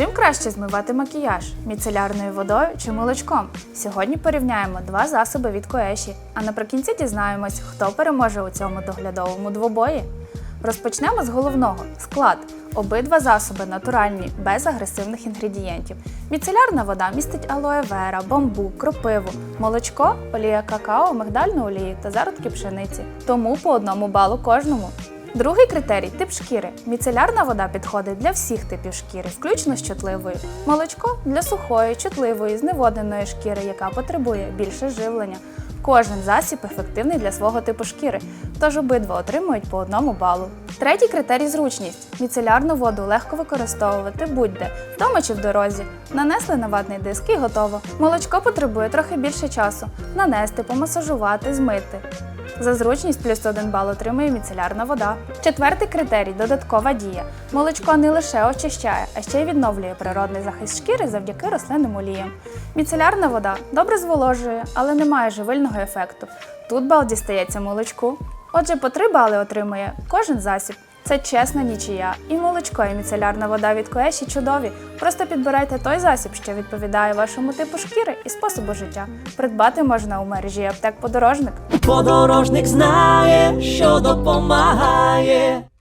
Чим краще змивати макіяж міцелярною водою чи молочком? Сьогодні порівняємо два засоби від Коеші, а наприкінці дізнаємось, хто переможе у цьому доглядовому двобої. Розпочнемо з головного склад. Обидва засоби натуральні, без агресивних інгредієнтів. Міцелярна вода містить алоє вера, бамбук, кропиву, молочко, олія какао, мигдальну олію та зародки пшениці. Тому по одному балу кожному. Другий критерій тип шкіри. Міцелярна вода підходить для всіх типів шкіри, включно з чутливою. Молочко для сухої, чутливої, зневодненої шкіри, яка потребує більше живлення. Кожен засіб ефективний для свого типу шкіри, тож обидва отримують по одному балу. Третій критерій зручність. Міцелярну воду легко використовувати будь-де, вдома чи в дорозі. Нанесли на ватний диск і готово. Молочко потребує трохи більше часу. Нанести, помасажувати, змити. За зручність плюс 1 бал отримує міцелярна вода. Четвертий критерій додаткова дія. Молочко не лише очищає, а ще й відновлює природний захист шкіри завдяки рослинним оліям. Міцелярна вода добре зволожує, але не має живильного ефекту. Тут бал дістається молочку. Отже, по 3 бали отримує кожен засіб. Це чесна нічия. І молочко, і міцелярна вода від Коеші чудові. Просто підбирайте той засіб, що відповідає вашому типу шкіри і способу життя. Придбати можна у мережі аптек подорожник. Подорожник знає, що допомагає.